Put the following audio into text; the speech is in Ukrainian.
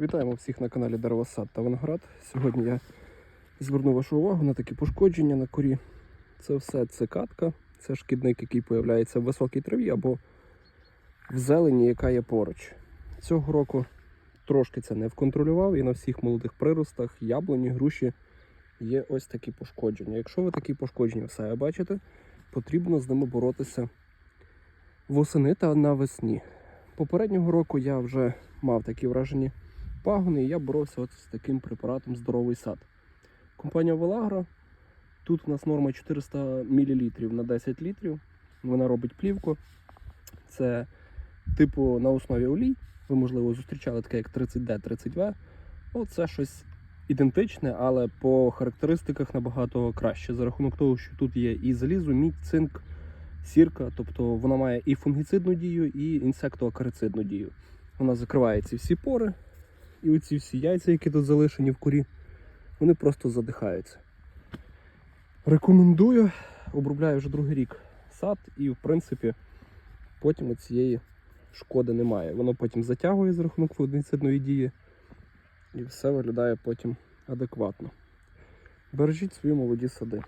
Вітаємо всіх на каналі Деревосад та Виноград. Сьогодні я зверну вашу увагу на такі пошкодження на корі. Це все цикатка, це шкідник, який появляється в високій траві або в зелені, яка є поруч. Цього року трошки це не вконтролював і на всіх молодих приростах, яблуні, груші є ось такі пошкодження. Якщо ви такі пошкодження в себе бачите, потрібно з ними боротися восени та навесні. Попереднього року я вже мав такі вражені пагони, і я боровся от з таким препаратом здоровий сад. Компанія Veлагro. Тут у нас норма 400 мл на 10 літрів. Вона робить плівку. Це типу на основі олій. Ви, можливо, зустрічали таке, як 30D, 30В. Оце щось ідентичне, але по характеристиках набагато краще. За рахунок того, що тут є і залізо, мідь, цинк, сірка, тобто вона має і фунгіцидну дію, і інсектоакарицидну дію. Вона закриває ці всі пори, і оці всі яйця, які тут залишені в корі, вони просто задихаються. Рекомендую, обробляю вже другий рік сад, і в принципі потім цієї шкоди немає. Воно потім затягує за рахунок фунгіцидної дії, і все виглядає потім адекватно. Бережіть свої молоді сади.